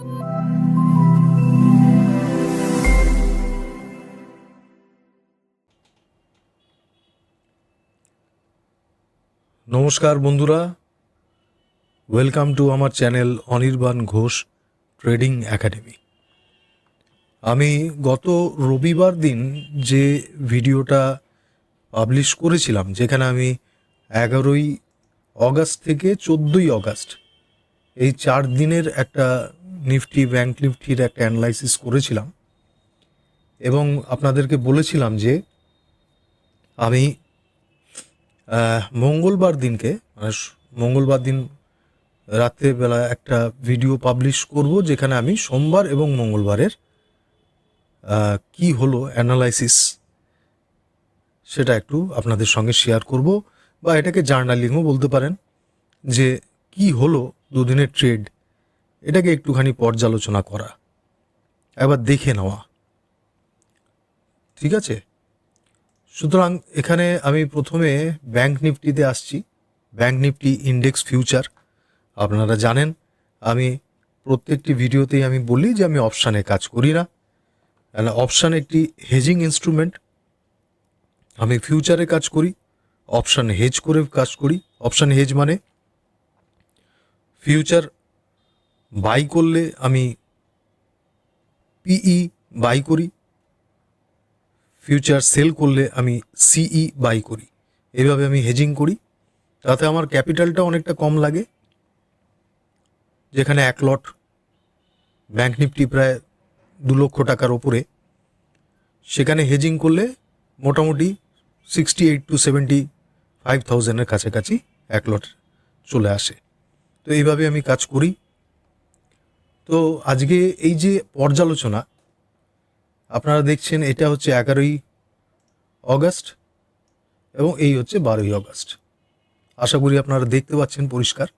নমস্কার বন্ধুরা। Welcome to আমার channel Anirban Ghosh trading academy আমি গত রবিবার দিন যে ভিডিওটা পাবলিশ করেছিলাম, যেখানে আমি এগারোই অগাস্ট থেকে চোদ্দোই অগাস্ট এই চার দিনের একটা নিফটি ব্যাংক নিফটির একটা অ্যানালাইসিস করেছিলাম এবং আপনাদেরকে বলেছিলাম যে আমি মঙ্গলবার দিনকে মানে মঙ্গলবার দিন রাত্রেবেলা একটা ভিডিও পাবলিশ করব যেখানে আমি সোমবার এবং মঙ্গলবারের কি হলো অ্যানালাইসিস সেটা একটু আপনাদের সঙ্গে শেয়ার করব বা এটাকে জার্নালিংও বলতে পারেন যে কি হলো দুদিনের ট্রেড এটাকে একটুখানি পর্যালোচনা করা। এবার দেখে নেওয়া। ঠিক আছে? সুতরাং এখানে আমি প্রথমে ব্যাংক নিফটিতে আসছি। Bank nifty index future. আপনারা জানেন, আমি প্রত্যেকটি ভিডিওতেই আমি বলি যে আমি অপশানে কাজ করি না। অপশান একটি হেজিং ইনস্ট্রুমেন্ট আমি ফিউচারে কাজ করি, অপশান হেজ করে কাজ করি। অপশান হেজ মানে ফিউচার বাই করলে আমি পিই বাই করি। ফিউচার সেল করলে আমি সিই বাই করি। এভাবে আমি হেজিং করি। তাতে আমার ক্যাপিটালটা অনেকটা কম লাগে। যেখানে এক লট ব্যাংক নিফটি প্রায় দু লক্ষ টাকার ওপরে। সেখানে হেজিং করলে মোটামুটি sixty eight to seventy five থাউজেন্ডের কাছাকাছি এক লট চলে আসে। তো এইভাবে আমি কাজ করি। তো আজকে এই যে পর্যালোচনা, আপনারা দেখছেন এটা হচ্ছে এগারোই অগাস্ট এবং এই হচ্ছে বারোই অগাস্ট। আশা করি আপনারা দেখতে পাচ্ছেন পরিষ্কার।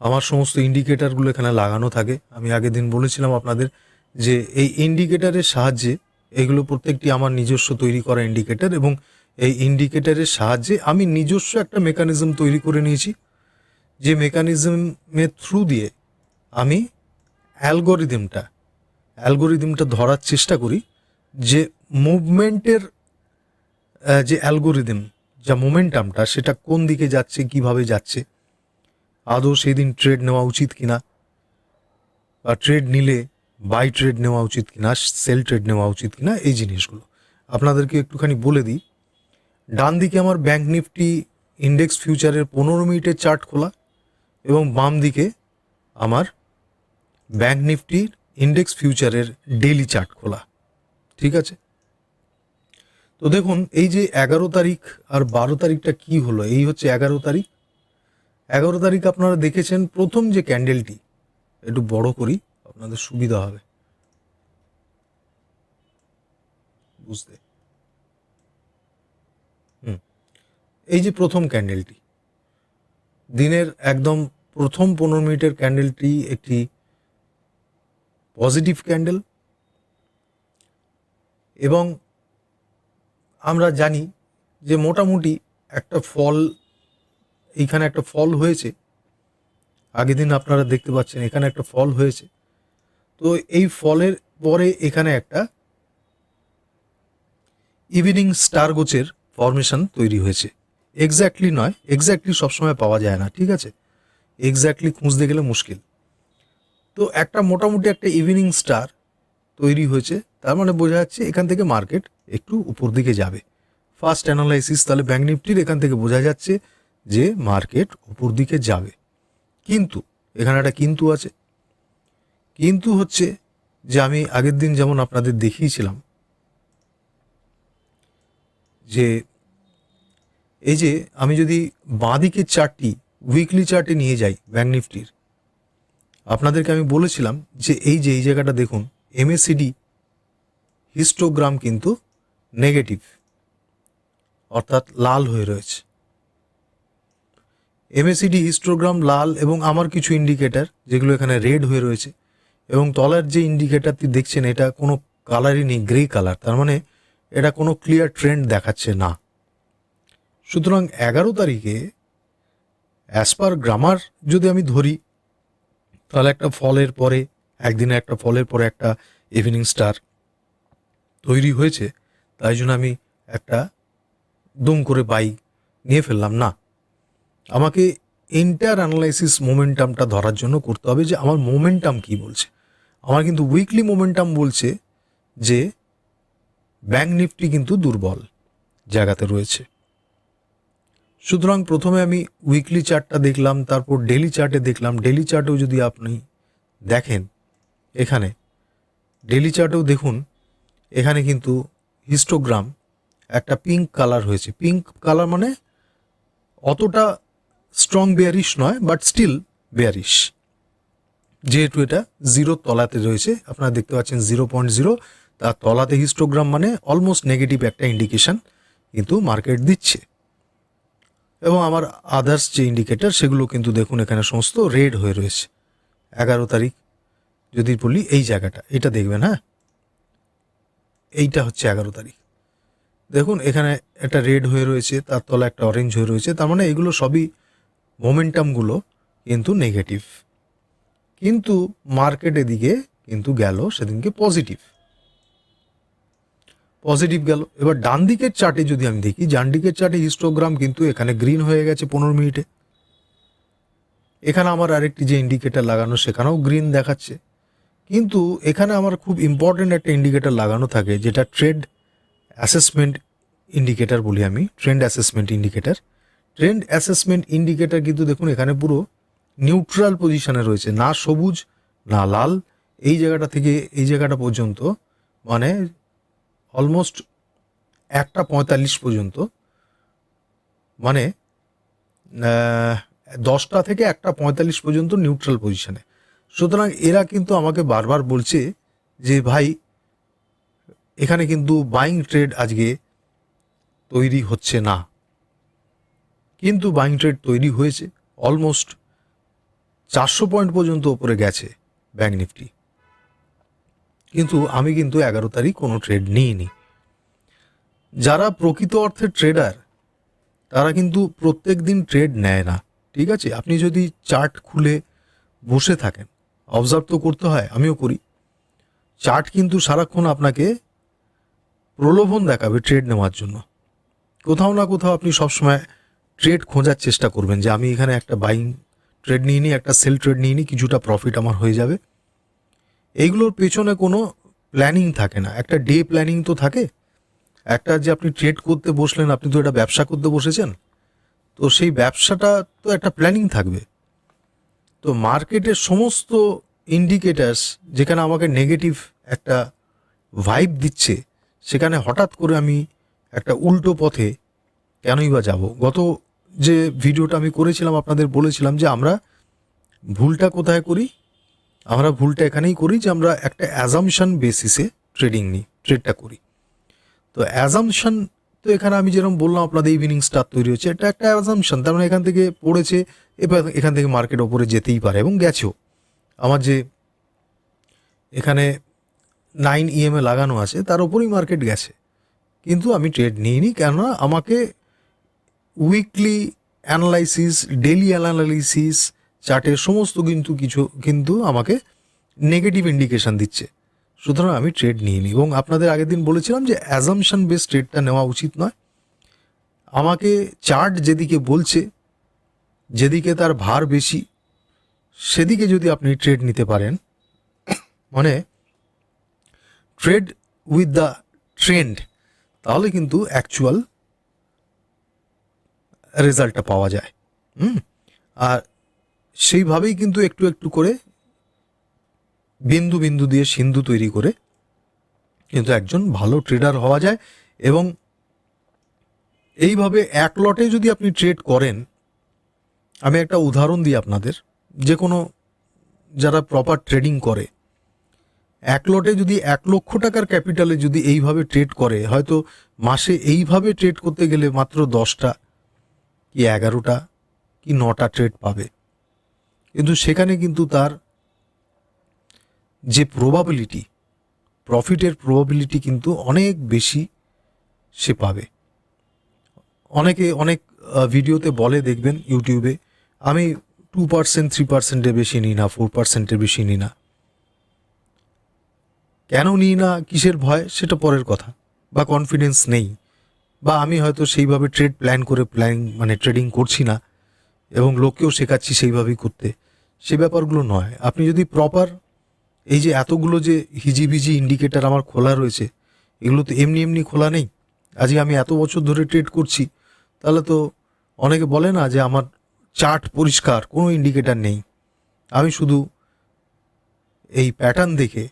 আমার সমস্ত ইন্ডিকেটারগুলো এখানে লাগানো থাকে। আমি আগের দিন বলেছিলাম আপনাদের যে এই ইন্ডিকেটারের সাহায্যে এগুলো প্রত্যেকটি আমার নিজস্ব তৈরি করা ইন্ডিকেটার এবং এই ইন্ডিকেটারের সাহায্যে আমি নিজস্ব একটা মেকানিজম তৈরি করে নিয়েছি। যে মেকানিজমের থ্রু দিয়ে আমি অ্যালগোরিদমটা অ্যালগোরিদমটা ধরার চেষ্টা করি যে মুভমেন্টের যে অ্যালগোরিদম, যা মোমেন্টামটা, সেটা কোন দিকে যাচ্ছে, কীভাবে যাচ্ছে, আদৌ সেই দিন ট্রেড নেওয়া উচিত কিনা, বা ট্রেড নিলে বাই ট্রেড নেওয়া উচিত কিনা, সেল ট্রেড নেওয়া উচিত কিনা, এই জিনিসগুলো। আপনাদেরকে একটুখানি বলে দিই। ডান দিকে আমার ব্যাঙ্ক নিফটি ইন্ডেক্স ফিউচারের পনেরো মিনিটের চার্ট খোলা এবং বাম দিকে আমার ব্যাংক নিফটির ইন্ডেক্স ফিউচারের ডেইলি চার্ট খোলা। ঠিক আছে? তো দেখুন, এই যে এগারো তারিখ আর বারো তারিখটা কি হলো? এই হচ্ছে এগারো তারিখ। এগারো তারিখ আপনারা দেখেছেন প্রথম যে ক্যান্ডেলটি একটু বড় করি, আপনাদের সুবিধা হবে। বুঝতে? হুম। এই যে প্রথম ক্যান্ডেলটি দিনের একদম প্রথম পনেরো মিনিটের ক্যান্ডেলটি একটি পজিটিভ ক্যান্ডেল এবং আমরা জানি যে মোটামুটি একটা ফল, এইখানে একটা ফল হয়েছে। আগের দিন আপনারা দেখতে পাচ্ছেন এখানে একটা ফল হয়েছে। তো এই ফলের পরে এখানে একটা ইভিনিং স্টার গোচের ফরমেশন তৈরি হয়েছে। এক্স্যাক্টলি নয় এক্স্যাক্টলি সবসময় পাওয়া যায় না, ঠিক আছে? এক্স্যাক্টলি খুঁজতে গেলে মুশকিল। তো একটা মোটামুটি একটা ইভিনিং স্টার তৈরি হয়েছে। তার মানে বোঝা যাচ্ছে এখান থেকে মার্কেট একটু উপর দিকে যাবে। ফার্স্ট অ্যানালাইসিস তাহলে ব্যাঙ্ক নিফটির এখান থেকে বোঝা যাচ্ছে যে মার্কেট উপর দিকে যাবে। কিন্তু, এখানে একটা কিন্তু আছে। কিন্তু হচ্ছে যে আমি আগের দিন যেমন আপনাদের দেখিয়েছিলাম যে এই যে আমি যদি বাঁদিকের চারটি উইকলি চার্টে নিয়ে যাই ব্যাঙ্ক নিফটির আপনাদেরকে আমি বলেছিলাম যে এই যে, এই জায়গাটা দেখুন এমএসিডি হিস্টোগ্রাম কিন্তু নেগেটিভ অর্থাৎ লাল হয়ে রয়েছে। এমএসিডি হিস্টোগ্রাম লাল এবং আমার কিছু ইন্ডিকেটার যেগুলো এখানে রেড হয়ে রয়েছে এবং তলার যে ইন্ডিকেটারটি দেখছেন, এটা কোনো কালারই নেই গ্রে কালার তার মানে এটা কোনো ক্লিয়ার ট্রেন্ড দেখাচ্ছে না। সুতরাং এগারো তারিখে অ্যাজ পার গ্রামার যদি আমি ধরি তাহলে একটা ফলের পরে, একদিনে একটা ফলের পরে একটা ইভিনিং স্টার তৈরি হয়েছে, তাই জন্য আমি একটা দুম করে বাই নিয়ে ফেললাম। না, আমাকে এন্টার অ্যানালাইসিস মোমেন্টামটা ধরার জন্য করতে হবে যে আমার মোমেন্টাম কি বলছে। আমার কিন্তু উইকলি মোমেন্টাম বলছে যে ব্যাঙ্ক নিফটি কিন্তু দুর্বল জায়গাতে রয়েছে। সুতরাং প্রথমে আমি উইকলি চার্টটা দেখলাম, তারপর ডেলি চার্টে দেখলাম। ডেলি চার্টেও যদি আপনি দেখেন এখানে ডেলি চার্টেও দেখুন, এখানে কিন্তু হিস্টোগ্রাম একটা পিঙ্ক কালার হয়েছে। পিঙ্ক কালার মানে অতটা স্ট্রং বেয়ারিশ নয় বাট স্টিল বেয়ারিশ যেহেতু এটা জিরোর তলাতে রয়েছে, আপনারা দেখতে পাচ্ছেন জিরো পয়েন্ট জিরো তার তলাতে হিস্টোগ্রাম মানে অলমোস্ট নেগেটিভ একটা ইন্ডিকেশন কিন্তু মার্কেট দিচ্ছে। এবং আমার আদার্স যে ইন্ডিকেটর সেগুলো কিন্তু দেখুন এখানে সমস্ত রেড হয়ে রয়েছে। এগারো তারিখ, যদি বলি এই জায়গাটা, এটা দেখবেন হ্যাঁ? এইটা হচ্ছে এগারো তারিখ। দেখুন, এখানে একটা রেড হয়ে রয়েছে, তার তলা একটা অরেঞ্জ হয়ে রয়েছে, তার মানে এগুলো সবই মোমেন্টামগুলো কিন্তু নেগেটিভ কিন্তু মার্কেট এদিকে কিন্তু গেল সেদিনকে পজিটিভ পজিটিভ গেল। এবার ডান দিকের চার্টে যদি আমি দেখি ডান দিকের চার্টে হিস্টোগ্রাম কিন্তু এখানে গ্রিন হয়ে গেছে পনেরো মিনিটে। এখানে আমার আরেকটি যে ইন্ডিকেটার লাগানো, সেখানেও গ্রিন দেখাচ্ছে। কিন্তু এখানে আমার খুব ইম্পর্টেন্ট একটা ইন্ডিকেটার লাগানো থাকে, যেটা ট্রেড অ্যাসেসমেন্ট ইন্ডিকেটার বলি আমি trend assessment indicator trend assessment indicator কিন্তু দেখুন, এখানে পুরো নিউট্রাল পজিশনে রয়েছে, না সবুজ, না লাল। এই জায়গাটা থেকে, এই জায়গাটা পর্যন্ত মানে অলমোস্ট একটা পঁয়তাল্লিশ পর্যন্ত। মানে দশটা থেকে একটা পঁয়তাল্লিশ পর্যন্ত নিউট্রাল পজিশনে সুতরাং এরা কিন্তু আমাকে বারবার বলছে যে, ভাই, এখানে কিন্তু বাইং ট্রেড আজকে তৈরি হচ্ছে না। কিন্তু বাইং ট্রেড তৈরি হয়েছে। অলমোস্ট চারশো পয়েন্ট পর্যন্ত ওপরে গেছে ব্যাঙ্ক নিফটি কিন্তু আমি কিন্তু এগারো তারিখ কোনো ট্রেড নিইনি। যারা প্রকৃত অর্থে ট্রেডার তারা কিন্তু প্রত্যেক দিন ট্রেড নেয় না, ঠিক আছে? আপনি যদি চার্ট খুলে বসে থাকেন অবজার্ভ তো করতে হয়, আমিও করি। চার্ট কিন্তু সারাক্ষণ আপনাকে প্রলোভন দেখাবে ট্রেড নেওয়ার জন্য। কোথাও না কোথাও আপনি সবসময় ট্রেড খোঁজার চেষ্টা করবেন যে আমি এখানে একটা বাইং ট্রেড নিয়ে নিই একটা সেল ট্রেড নিয়ে নিই কিছুটা প্রফিট আমার হয়ে যাবে। এইগুলোর পেছনে কোনো প্ল্যানিং থাকে না। একটা ডে প্ল্যানিং তো থাকে। একটা যে আপনি ট্রেড করতে বসলেন, আপনি তো এটা ব্যবসা করতে বসেছেন। তো সেই ব্যবসাটা তো একটা প্ল্যানিং থাকবে। তো মার্কেটের সমস্ত ইন্ডিকেটার্স যেখানে আমাকে নেগেটিভ একটা ভাইব দিচ্ছে, সেখানে হঠাৎ করে আমি একটা উল্টো পথে কেনই বা যাব? গত যে ভিডিওটা আমি করেছিলাম, আপনাদের বলেছিলাম যে আমরা ভুলটা কোথায় করি? আমরা ভুলটা এখানেই করি যে আমরা একটা অ্যাজামশন বেসিসে ট্রেডিং নিই ট্রেডটা করি। তো অ্যাজামশন তো এখানে আমি যেরকম বললাম আপনাদের ইভিনিং স্টার তৈরি হচ্ছে, এটা একটা অ্যাজামশন তার মানে এখান থেকে পড়েছে, এবার এখান থেকে মার্কেট ওপরে যেতেই পারে এবং গেছেও। আমার যে এখানে নাইন ইএমএ লাগানো আছে, তার ওপরেই মার্কেট গেছে। কিন্তু আমি ট্রেড নিইনি, কেননা আমাকে উইকলি অ্যানালাইসিস ডেলি অ্যানালাইসিস চার্টের সমস্ত কিন্তু কিছু কিন্তু আমাকে নেগেটিভ ইন্ডিকেশন দিচ্ছে। সুতরাং আমি ট্রেড নিইনি এবং আপনাদের আগের দিন বলেছিলাম যে অ্যাজামশন বেস ট্রেডটা নেওয়া উচিত নয়। আমাকে চার্ট যেদিকে বলছে, যেদিকে তার ভার বেশি, সেদিকে যদি আপনি ট্রেড নিতে পারেন মানে ট্রেড উইথ দ্য ট্রেন্ড তাহলে কিন্তু অ্যাকচুয়াল রেজাল্টটা পাওয়া যায়। হুম? আর সেইভাবেই কিন্তু একটু একটু করে বিন্দু বিন্দু দিয়ে সিন্ধু তৈরি করে কিন্তু একজন ভালো ট্রেডার হওয়া যায় এবং এইভাবে এক লটে যদি আপনি ট্রেড করেন, আমি একটা উদাহরণ দিই আপনাদের যে কোনো যারা প্রপার ট্রেডিং করে, এক লটে যদি এক লক্ষ টাকার ক্যাপিটালে যদি এইভাবে ট্রেড করে, হয়তো মাসে এইভাবে ট্রেড করতে গেলে মাত্র দশটা কি এগারোটা কি নটা ট্রেড পাবে। কিন্তু সেখানে কিন্তু তার যে প্রবাবিলিটি প্রফিটের প্রবাবিলিটি কিন্তু অনেক বেশি সে পাবে। অনেকে অনেক ভিডিওতে বলে, দেখবেন ইউটিউবে আমি টু পার্সেন্ট থ্রি পার্সেন্টের বেশি নিই না ফোর পার্সেন্টের বেশি নিই না। কেন নিই না, কিসের ভয়, সেটা পরের কথা। বা কনফিডেন্স নেই। বা আমি হয়তো সেইভাবে ট্রেড প্ল্যান করে প্ল্যান মানে ট্রেডিং করছি না, এবং লোককেও শেখাচ্ছি সেইভাবেই করতে। সে ব্যাপারগুলো নয়। আপনি যদি প্রপার এই যে এতগুলো যে হিজিবিজি ইন্ডিকেটার আমার খোলা রয়েছে, এগুলো তো এমনি এমনি খোলা নেই। আজকে আমি এত বছর ধরে ট্রেড করছি, তাহলে তো অনেকে বলে না যে আমার চার্ট পরিষ্কার, কোনো ইন্ডিকেটার নেই। আমি শুধু এই প্যাটার্ন দেখে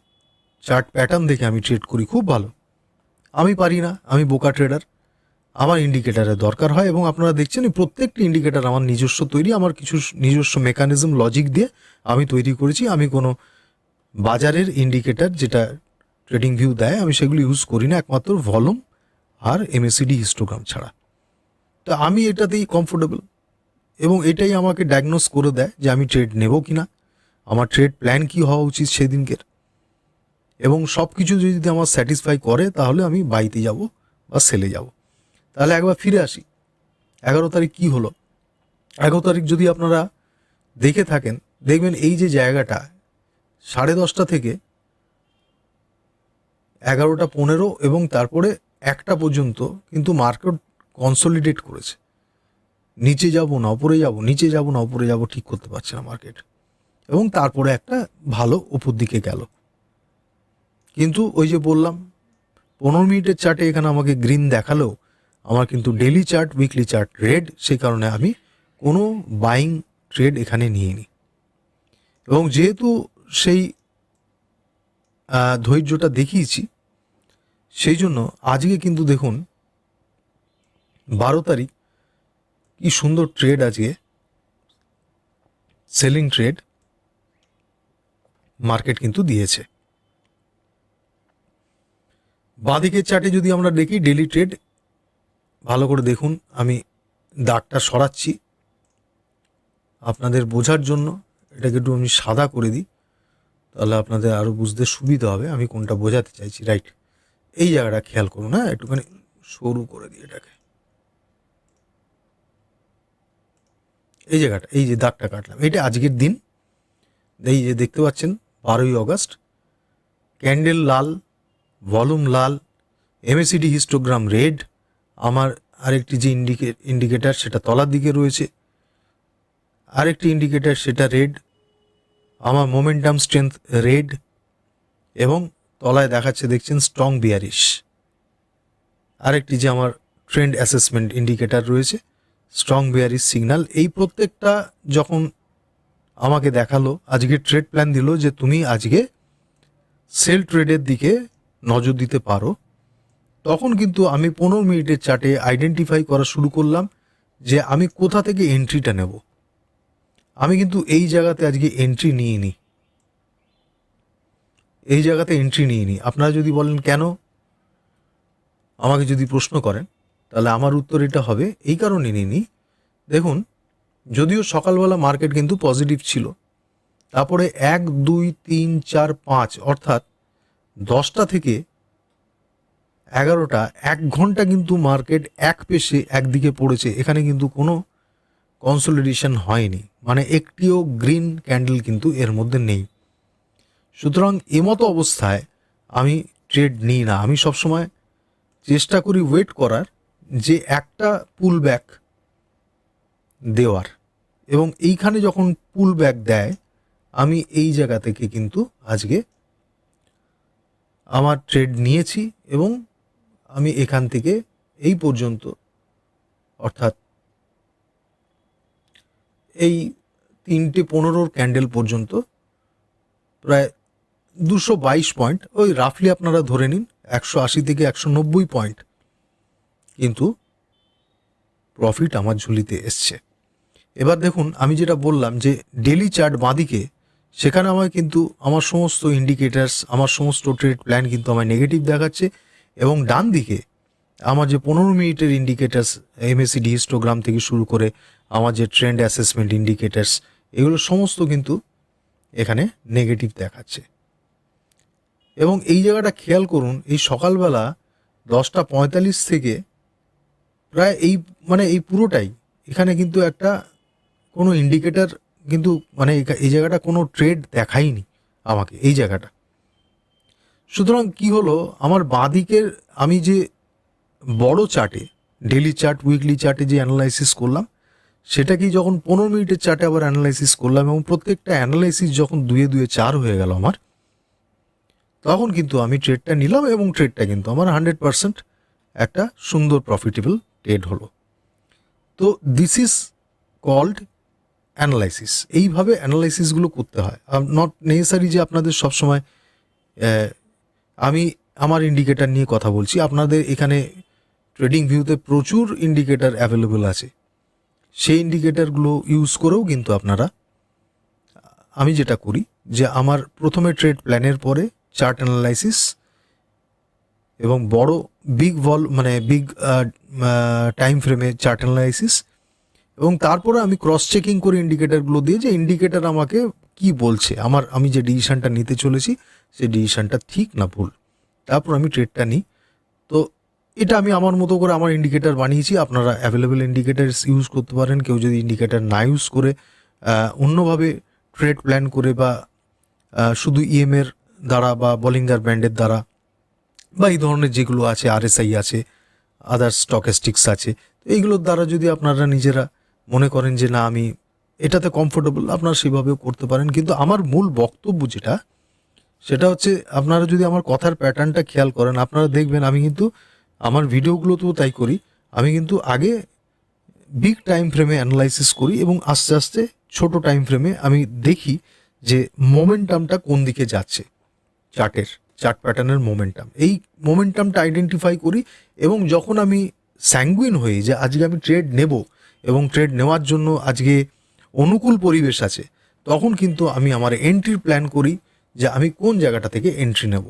চার্ট প্যাটার্ন দেখে আমি ট্রেড করি, খুব ভালো। আমি পারি না, আমি বোকা ট্রেডার আমার ইন্ডিকেটারের দরকার হয় এবং আপনারা দেখছেন প্রত্যেকটি ইন্ডিকেটার আমার নিজস্ব তৈরি, আমার কিছু নিজস্ব মেকানিজম লজিক দিয়ে আমি তৈরি করেছি। আমি কোনো বাজারের ইন্ডিকেটার যেটা ট্রেডিং ভিউ দেয়, আমি সেগুলো ইউজ করি না, একমাত্র ভলুম আর এমএসিডি হিস্টোগ্রাম ছাড়া। তো আমি এটাতেই কমফোর্টেবল এবং এটাই আমাকে ডায়াগনোস করে দেয় যে আমি ট্রেড নেব কি না আমার ট্রেড প্ল্যান কি হওয়া উচিত সেদিনকের। এবং সব কিছু যদি আমার স্যাটিসফাই করে, তাহলে আমি বাইতে যাব বা সেলে যাব। তাহলে একবার ফিরে আসি। এগারো তারিখ কি হলো? এগারো তারিখ যদি আপনারা দেখে থাকেন, দেখবেন এই যে জায়গাটা, সাড়ে দশটা থেকে এগারোটা পনেরো এবং তারপরে একটা পর্যন্ত কিন্তু মার্কেট কনসলিডেট করেছে। নিচে যাব না, ওপরে যাব, নিচে যাব না, ওপরে যাব ঠিক করতে পারছে না মার্কেট। এবং তারপরে একটা ভালো উপর দিকে গেল। কিন্তু ওই যে বললাম, পনেরো মিনিটের চার্টে এখানে আমাকে গ্রিন দেখালেও আমার কিন্তু daily chart weekly chart red সেই কারণে আমি কোনো বাইং ট্রেড এখানে নিইনি। এবং যেহেতু সেই ধৈর্যটা দেখিয়েছি, সেই জন্য আজকে কিন্তু দেখুন, বারো তারিখ, কি সুন্দর ট্রেড আজকে সেলিং ট্রেড মার্কেট কিন্তু দিয়েছে। বাঁদিকের চার্টে যদি আমরা দেখি ডেলি ট্রেড ভালো করে দেখুন, আমি দাগটা সরাচ্ছি। আপনাদের বোঝার জন্য এটাকে একটু আমি সাদা করে দিই, তাহলে আপনাদের আরও বুঝতে সুবিধা হবে, আমি কোনটা বোঝাতে চাইছি। রাইট এই জায়গাটা খেয়াল করুন হ্যাঁ একটুখানি সরু করে দিই এটাকে। এই জায়গাটা, এই যে দাগটা কাটলাম এটা আজকের দিন। এই যে দেখতে পাচ্ছেন, বারোই আগস্ট ক্যান্ডেল লাল ভলুম লাল এমএসিডি হিস্টোগ্রাম রেড আমার আরেকটি যে ইন্ডিকে ইন্ডিকেটার সেটা তলার দিকে রয়েছে। আরেকটি ইন্ডিকেটার সেটা রেড আমার মোমেন্টাম স্ট্রেংথ রেড এবং তলায় দেখাচ্ছে, দেখছেন স্ট্রং বিয়ারিশ আরেকটি যে আমার ট্রেন্ড অ্যাসেসমেন্ট ইন্ডিকেটার রয়েছে স্ট্রং বিয়ারিশ সিগন্যাল এই প্রত্যেকটা যখন আমাকে দেখাল, আজকে ট্রেড প্ল্যান দিল যে তুমি আজকে সেল ট্রেডের দিকে নজর দিতে পারো। তখন কিন্তু আমি পনেরো মিনিটের চার্টে আইডেন্টিফাই করা শুরু করলাম যে আমি কোথা থেকে এন্ট্রিটা নেব। আমি কিন্তু এই জায়গাতে আজকে এন্ট্রি নিয়ে নিই এই জায়গাতে এন্ট্রি নিয়ে নিই আপনারা যদি বলেন, কেন? আমাকে যদি প্রশ্ন করেন, তাহলে আমার উত্তর এটা হবে, এই কারণে নিয়ে নিই দেখুন, যদিও সকালবেলা মার্কেট কিন্তু পজিটিভ ছিল, তারপরে এক, দুই, তিন, চার, পাঁচ, অর্থাৎ দশটা থেকে এগারোটা, এক ঘণ্টা কিন্তু মার্কেট এক পেশে একদিকে পড়েছে। এখানে কিন্তু কোনো কনসলিডেশন হয়নি। মানে একটিও গ্রিন ক্যান্ডেল কিন্তু এর মধ্যে নেই। সুতরাং এমতো অবস্থায় আমি ট্রেড নিই না। আমি সবসময় চেষ্টা করি ওয়েট করার যে একটা পুল ব্যাক দেওয়ার। এবং এইখানে যখন পুল ব্যাক দেয়, আমি এই জায়গা থেকে কিন্তু আজকে আমার ট্রেড নিয়েছি এবং আমি এখান থেকে এই পর্যন্ত, অর্থাৎ এই তিনটে পনেরোর ক্যান্ডেল পর্যন্ত প্রায় দুশো বাইশ পয়েন্ট ওই রাফলি আপনারা ধরে নিন একশো আশি থেকে একশো নব্বই পয়েন্ট কিন্তু প্রফিট আমার ঝুলিতে এসছে। এবার দেখুন, আমি যেটা বললাম যে ডেলি চার্ট বাঁদিকে, সেখানে আমায় কিন্তু আমার সমস্ত ইন্ডিকেটার্স আমার সমস্ত ট্রেড প্ল্যান কিন্তু আমায় নেগেটিভ দেখাচ্ছে। এবং ডান দিকে আমার যে পনেরো মিনিটের ইন্ডিকেটার্স এমএসিডি হিস্টোগ্রাম থেকে শুরু করে আমার যে ট্রেন্ড অ্যাসেসমেন্ট ইন্ডিকেটার্স এগুলো সমস্ত কিন্তু এখানে নেগেটিভ দেখাচ্ছে। এবং এই জায়গাটা খেয়াল করুন, এই সকালবেলা দশটা পঁয়তাল্লিশ থেকে প্রায় এই মানে এই পুরোটাই, এখানে কিন্তু একটা কোনো ইন্ডিকেটার কিন্তু মানে এই- জায়গাটা কোনো ট্রেড দেখায়নি আমাকে, এই জায়গাটা। সুতরাং কি হলো? আমার বাঁদিকের আমি যে বড় চার্টে ডেলি চার্ট উইকলি চার্টে যে অ্যানালাইসিস করলাম সেটা কি যখন পনেরো মিনিটের চার্টে আবার অ্যানালাইসিস করলাম এবং প্রত্যেকটা অ্যানালাইসিস যখন দুয়ে দুয়ে চার হয়ে গেল আমার, তখন কিন্তু আমি ট্রেডটা নিলাম এবং ট্রেডটা কিন্তু আমার হান্ড্রেড পারসেন্ট একটা সুন্দর প্রফিটেবল ট্রেড হলো। তো দিস ইজ কল্ড অ্যানালাইসিস এইভাবে অ্যানালাইসিসগুলো করতে হয়। নট নেসেসারি যে আপনাদের সবসময় আমি আমার ইন্ডিকেটার নিয়ে কথা বলছি। আপনাদের এখানে ট্রেডিং ভিউতে প্রচুর ইন্ডিকেটার অ্যাভেলেবল আছে। সেই ইন্ডিকেটারগুলো ইউজ করেও কিন্তু আপনারা, আমি যেটা করি যে আমার প্রথমে ট্রেড প্ল্যানের পরে চার্ট অ্যানালাইসিস এবং বড় বিগ ভল মানে বিগ টাইম ফ্রেমে চার্ট অ্যানালাইসিস এবং তারপরে আমি ক্রস চেকিং করে ইন্ডিকেটারগুলো দিয়ে যে ইন্ডিকেটার আমাকে কি বলছে। আমার, আমি যে ডিসিশনটা নিতে চলেছি সেই ডিসিশনটা ঠিক না ভুল। তারপর আমি ট্রেডটা নিই। তো এটা আমি আমার মতো করে আমার ইন্ডিকেটার বানিয়েছি। আপনারা অ্যাভেলেবেল ইন্ডিকেটার ইউজ করতে পারেন। কেউ যদি ইন্ডিকেটার না ইউজ করে অন্যভাবে ট্রেড প্ল্যান করে বা শুধু ইএমের দ্বারা বা বলিঙ্গার ব্যান্ডের দ্বারা বা এই ধরনের যেগুলো আছে আরএসআই আছে আদার স্টকেস্টিক্স আছে, তো এইগুলোর দ্বারা যদি আপনারা নিজেরা মনে করেন যে না, আমি এটাতে কমফোর্টেবল আপনারা সেভাবেও করতে পারেন। কিন্তু আমার মূল বক্তব্য যেটা সেটা হচ্ছে আপনারা যদি আমার কথার প্যাটার্নটা খেয়াল করেন, আপনারা দেখবেন আমি কিন্তু আমার ভিডিওগুলোতেও তাই করি। আমি কিন্তু আগে বিগ টাইম ফ্রেমে অ্যানালাইসিস করি এবং আস্তে আস্তে ছোট টাইম ফ্রেমে আমি দেখি যে মোমেন্টামটা কোন দিকে যাচ্ছে, চার্টের, চার্ট প্যাটার্নের মোমেন্টাম এই মোমেন্টামটা আইডেন্টিফাই করি এবং যখন আমি স্যাঙ্গুইন হই যে আজকে আমি ট্রেড নেব এবং ট্রেড নেওয়ার জন্য আজকে অনুকূল পরিবেশ আছে, তখন কিন্তু আমি আমার এন্ট্রির প্ল্যান করি। যে আমি কোন জায়গাটা থেকে এন্ট্রি নেব।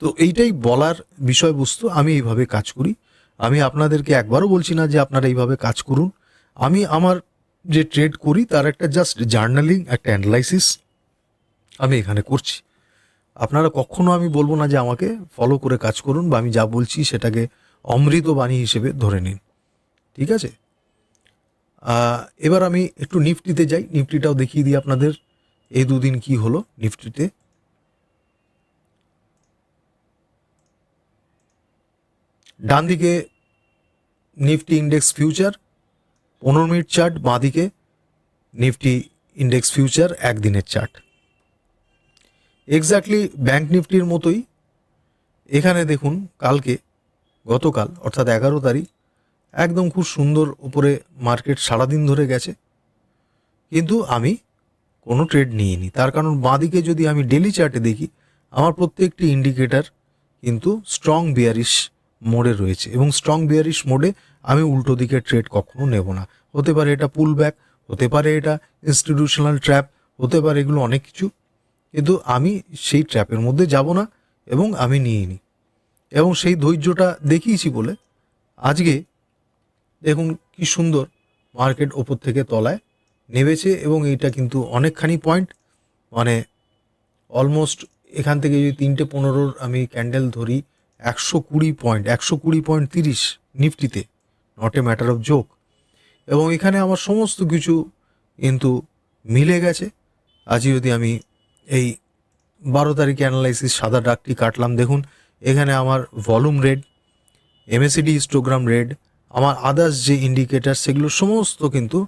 তো এইটাই বলার বিষয়বস্তু, আমি এইভাবে কাজ করি। আমি আপনাদেরকে একবারও বলছি না যে আপনারা এইভাবে কাজ করুন। আমি আমার যে ট্রেড করি, তার একটা জাস্ট জার্নালিং একটা অ্যানালাইসিস আমি এখানে করছি। আপনারা কখনো আমি বলব না যে আমাকে ফলো করে কাজ করুন বা আমি যা বলছি সেটাকে অমৃত বাণী হিসেবে ধরে নিন। ঠিক আছে? এবার আমি একটু নিফটিতে যাই। নিফটিটাও দেখিয়ে দিই আপনাদের। এই দুদিন কি হলো নিফটিতে? ডান দিকে নিফটি ইন্ডেক্স ফিউচার, পনেরো মিনিট চার্ট বাঁ দিকে নিফটি ইন্ডেক্স ফিউচার, একদিনের চার্ট। এক্স্যাক্টলি ব্যাংক নিফটির মতোই। এখানে দেখুন, কালকে, গতকাল, অর্থাৎ এগারো তারিখ, একদম খুব সুন্দর উপরে মার্কেট সারাদিন ধরে গেছে। কিন্তু আমি কোনো ট্রেড নিইনি। তার কারণ বাঁদিকে যদি আমি ডেলি চার্টে দেখি, আমার প্রত্যেকটি ইন্ডিকেটার কিন্তু স্ট্রং বিয়ারিশ মোডে রয়েছে এবং স্ট্রং বিয়ারিশ মোডে আমি উল্টো দিকে ট্রেড কখনো নেব না। হতে পারে এটা পুল ব্যাক হতে পারে এটা ইনস্টিটিউশনাল ট্র্যাপ হতে পারে এগুলো অনেক কিছু। কিন্তু আমি সেই ট্র্যাপের মধ্যে যাব না এবং আমি নিইনি। এবং সেই ধৈর্যটা দেখিয়েছি বলে আজকে দেখুন কি সুন্দর মার্কেট ওপর থেকে তলায় নেমেছে এবং এইটা কিন্তু অনেকখানি পয়েন্ট মানে অলমোস্ট এখান থেকে যদি তিনটে পনেরোর আমি ক্যান্ডেল ধরি, একশো কুড়ি পয়েন্ট একশো কুড়ি পয়েন্ট তিরিশ নিফটিতে not a matter of joke এবং এখানে আমার সমস্ত কিছু কিন্তু মিলে গেছে। আজই যদি আমি এই বারো তারিখে অ্যানালাইসিস সাদা ডাকটি কাটলাম, দেখুন, এখানে আমার volume red MACD histogram red আমার আদার্স যে ইন্ডিকেটার সেগুলো সমস্ত কিন্তু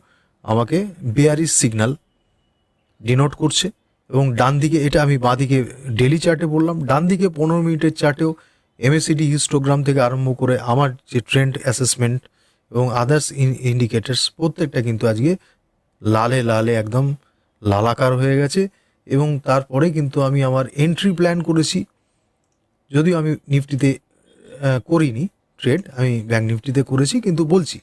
আমাকে বেয়ারিস সিগন্যাল ডিনোট করছে এবং ডান দিকে এটা আমি বাঁ দিকে ডেলি চার্টে বললাম। ডান দিকে পনেরো মিনিটের চার্টেও এমএসিডি হিস্টোগ্রাম থেকে আরম্ভ করে আমার যে ট্রেন্ড অ্যাসেসমেন্ট এবং আদার্স ইন্ডিকেটার্স প্রত্যেকটা কিন্তু আজকে লালে লালে একদম লালাকার হয়ে গেছে এবং তারপরে কিন্তু আমি আমার এন্ট্রি প্ল্যান করেছি। যদিও আমি নিফটিতে করিনি ট্রেড আমি ব্যাঙ্ক নিফটিতে করেছি, কিন্তু বলছি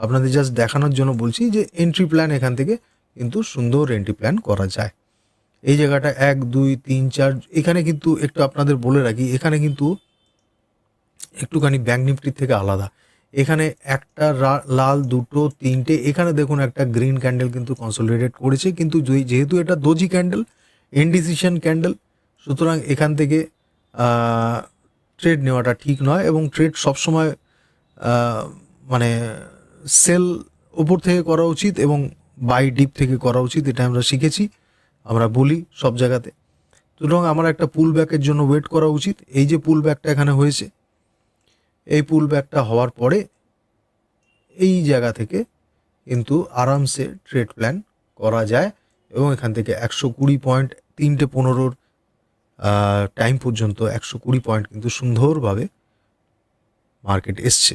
আপনাদের জাস্ট দেখানোর জন্য বলছি যে এন্ট্রি প্ল্যান এখান থেকে কিন্তু সুন্দর এন্ট্রি প্ল্যান করা যায়। এই জায়গাটা এক, দুই, তিন, চার, এখানে কিন্তু একটু আপনাদের বলে রাখি, এখানে কিন্তু একটুখানি ব্যাঙ্ক নিফটির থেকে আলাদা। এখানে একটা লাল দুটো তিনটে, এখানে দেখুন একটা গ্রিন ক্যান্ডেল কিন্তু কনসোলিডেট করেছে, কিন্তু যেহেতু এটা দোজি ক্যান্ডেল ইনডিসিশন ক্যান্ডেল সুতরাং এখান থেকে ট্রেড নেওয়াটা ঠিক নয় এবং ট্রেড সবসময় মানে সেল ওপর থেকে করা উচিত এবং বাই ডিপ থেকে করা উচিত, এটা আমরা শিখেছি, আমরা বলি সব জায়গাতে। সুতরাং আমার একটা পুল ব্যাকের জন্য ওয়েট করা উচিত। এই যে পুল ব্যাকটা এখানে হয়েছে, এই পুল ব্যাকটা হওয়ার পরে এই জায়গা থেকে কিন্তু আরামসে ট্রেড প্ল্যান করা যায় এবং এখান থেকে একশো কুড়ি পয়েন্ট তিনটে পনেরোর টাইম পর্যন্ত একশো কুড়ি পয়েন্ট কিন্তু সুন্দরভাবে মার্কেট এসছে।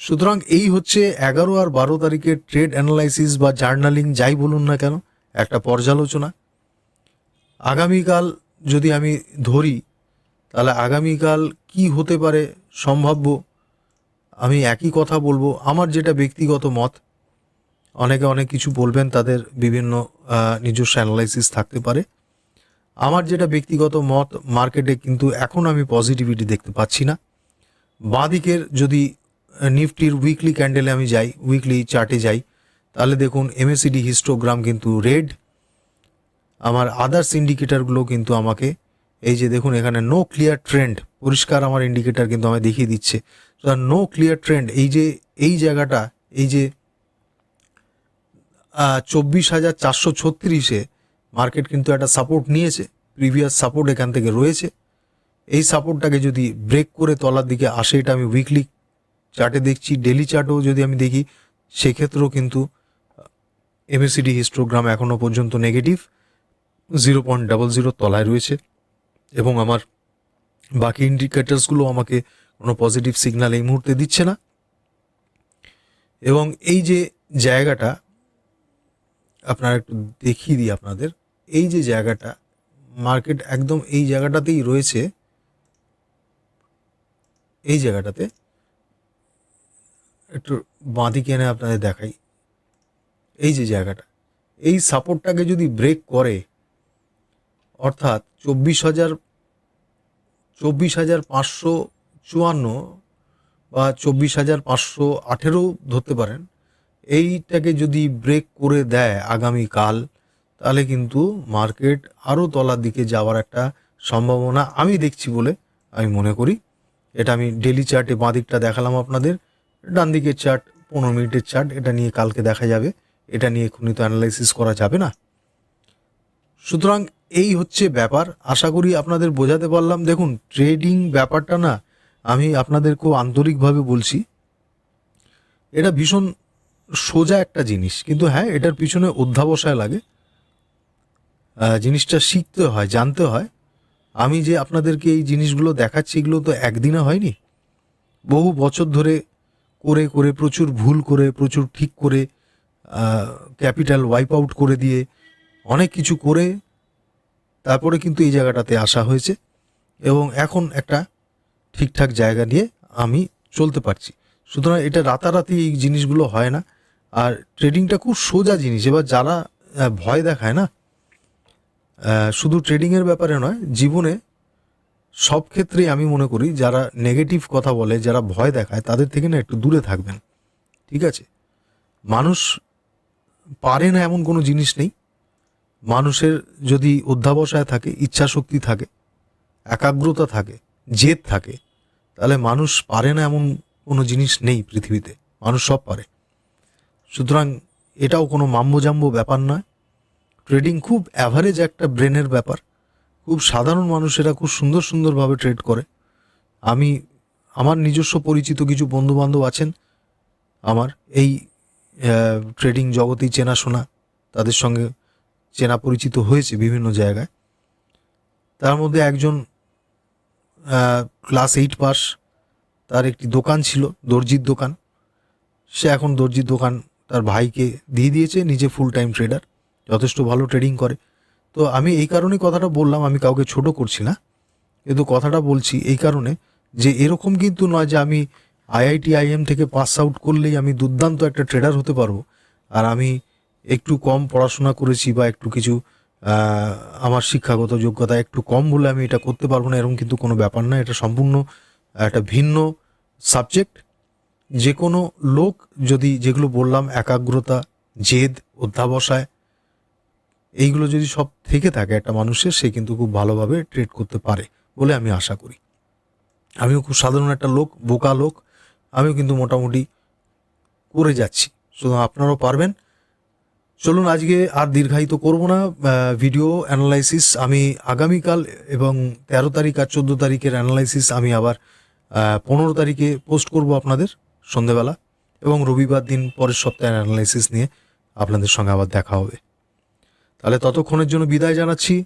সুতরাং এই হচ্ছে এগারো আর বারো তারিখের ট্রেড অ্যানালাইসিস বা জার্নালিং যাই বলুন না কেন, একটা পর্যালোচনা। আগামীকাল যদি আমি ধরি, তাহলে আগামীকাল কি হতে পারে সম্ভাব্য, আমি একই কথা বলব। আমার যেটা ব্যক্তিগত মত, অনেকে অনেক কিছু বলবেন, তাদের বিভিন্ন নিজস্ব অ্যানালাইসিস থাকতে পারে। আমার যেটা ব্যক্তিগত মত মার্কেটে কিন্তু এখন আমি পজিটিভিটি দেখতে পাচ্ছি না। বাঁদিকের যদি নিফটির উইকলি ক্যান্ডেলে আমি যাই উইকলি চার্টে যাই, তাহলে দেখুন এমএসিডি হিস্টোগ্রাম কিন্তু রেড আমার আদার্স ইন্ডিকেটারগুলো কিন্তু আমাকে, এই যে দেখুন এখানে নো ক্লিয়ার ট্রেন্ড পরিষ্কার আমার ইন্ডিকেটার কিন্তু আমায় দেখিয়ে দিচ্ছে। নো ক্লিয়ার ট্রেন্ড এই যে, এই জায়গাটা, এই যে চব্বিশ হাজার চারশো ছত্রিশে মার্কেট কিন্তু একটা সাপোর্ট নিয়েছে প্রিভিয়াস সাপোর্ট এখান থেকে রয়েছে। এই সাপোর্টটাকে যদি ব্রেক করে তলার দিকে আসে, এটা আমি উইকলি চার্টে দেখছি ডেলি চার্টও যদি আমি দেখি, সেক্ষেত্রেও কিন্তু এমএসিডি হিস্টোগ্রাম এখনও পর্যন্ত negative zero point double zero তলায় রয়েছে, এবং আমার বাকি ইন্ডিকেটার্সগুলো আমাকে কোনো পজিটিভ সিগনাল এই মুহূর্তে দিচ্ছে না। এবং এই যে জায়গাটা, আপনারা একটু দেখিয়ে দিই আপনাদের, এই যে জায়গাটা মার্কেট একদম এই জায়গাটাতেই রয়েছে, এই জায়গাটাতে একটু বাঁদিকে এনে আপনাদের দেখাই। এই যে জায়গাটা, এই সাপোর্টটাকে যদি ব্রেক করে, অর্থাৎ চব্বিশ হাজার চব্বিশ হাজার পাঁচশো চুয়ান্ন বা চব্বিশ হাজার পাঁচশো আঠেরো ধরতে পারেন, এইটাকে যদি ব্রেক করে দেয় আগামীকাল, তাহলে কিন্তু মার্কেট আরও তলার দিকে যাওয়ার একটা সম্ভাবনা আমি দেখছি বলে আমি মনে করি। এটা আমি ডেলি চার্টে বাঁ দিকটা দেখালাম আপনাদের। ডান দিকের চার্ট পনেরো মিনিটের চার্ট এটা নিয়ে কালকে দেখা যাবে। এটা নিয়ে এক্ষুনি তো অ্যানালাইসিস করা যাবে না। সুতরাং এই হচ্ছে ব্যাপার। আশা করি আপনাদের বোঝাতে পারলাম। দেখুন ট্রেডিং ব্যাপারটা না, আমি আপনাদের খুব আন্তরিকভাবে বলছি, এটা ভীষণ সোজা একটা জিনিস। কিন্তু হ্যাঁ এটার পিছনে অধ্যাবসায় লাগে। জিনিসটা শিখতে হয়, জানতে হয়। আমি যে আপনাদেরকে এই জিনিসগুলো দেখাচ্ছি, এগুলো তো একদিনে হয়নি। বহু বছর ধরে করে করে, প্রচুর ভুল করে, প্রচুর ঠিক করে ক্যাপিটাল ওয়াইপ আউট করে দিয়ে অনেক কিছু করে তারপরে কিন্তু এই জায়গাটাতে আসা হয়েছে এবং এখন একটা ঠিকঠাক জায়গা নিয়ে আমি চলতে পারছি। সুতরাং এটা রাতারাতি এই জিনিসগুলো হয় না। আর ট্রেডিংটা খুব সোজা জিনিস। এবার যারা ভয় দেখায় না শুধু ট্রেডিংয়ের ব্যাপারে নয়, জীবনে সব ক্ষেত্রেই আমি মনে করি যারা নেগেটিভ কথা বলে, যারা ভয় দেখায়, তাদের থেকে না একটু দূরে থাকবেন। ঠিক আছে? মানুষ পারে না এমন কোনো জিনিস নেই। মানুষের যদি অধ্যাবসায় থাকে ইচ্ছা শক্তি থাকে, একাগ্রতা থাকে, জেদ থাকে, তাহলে মানুষ পারে না এমন কোনো জিনিস নেই পৃথিবীতে। মানুষ সব পারে। সুতরাং এটাও কোনো মাম্বোজাম্ব ব্যাপার নয়। ট্রেডিং খুব অ্যাভারেজ একটা ব্রেনের ব্যাপার। খুব সাধারণ মানুষেরা খুব সুন্দর সুন্দরভাবে ট্রেড করে। আমি, আমার নিজস্ব পরিচিত কিছু বন্ধুবান্ধব আছেন, আমার এই ট্রেডিং জগতেই চেনাশোনা, তাদের সঙ্গে চেনা পরিচিত হয়েছে বিভিন্ন জায়গায়। তার মধ্যে একজন ক্লাস এইট পাস, তার একটি দোকান ছিল, দর্জির দোকান। সে এখন দর্জির দোকান তার ভাইকে দিয়ে দিয়েছে, নিজে ফুল টাইম ট্রেডার যথেষ্ট ভালো ট্রেডিং করে। তো আমি এই কারণেই কথাটা বললাম, আমি কাউকে ছোট করছি না। কিন্তু কথাটা বলছি এই কারণে যে এরকম কিন্তু নয় যে আমি আইআইটি, আইএম থেকে পাস আউট করলেই আমি দুর্দান্ত একটা ট্রেডার হতে পারব। আর আমি একটু কম পড়াশোনা করেছি বা একটু কিছু আমার শিক্ষাগত যোগ্যতা একটু কম বলে আমি এটা করতে পারব না, এরকম কিন্তু কোনো ব্যাপার না। এটা সম্পূর্ণ একটা ভিন্ন সাবজেক্ট। যে কোনো লোক যদি যেগুলো বললাম, একাগ্রতা, জেদ, অধ্যাবসায় এইগুলো যদি সব থেকে থাকে একটা মানুষের, সে কিন্তু খুব ভালোভাবে ট্রেড করতে পারে বলে আমি আশা করি। আমিও খুব সাধারণ একটা লোক, বোকা লোক, আমিও কিন্তু মোটামুটি করে যাচ্ছি। শুধু আপনারাও পারবেন। চলুন আজকে আর দীর্ঘায়িত করব না। ভিডিও অ্যানালাইসিস আমি আগামীকাল এবং তেরো তারিখ আর চোদ্দ তারিখের অ্যানালাইসিস আমি আবার পনেরো তারিখে পোস্ট করব আপনাদের সন্ধেবেলা এবং রবিবার দিন পরের সপ্তাহের অ্যানালাইসিস নিয়ে আপনাদের সঙ্গে আবার দেখা হবে। তাহলে ততক্ষণের জন্য বিদায় জানাচ্ছি।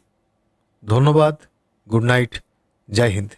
ধন্যবাদ। Good night. জয় হিন্দ।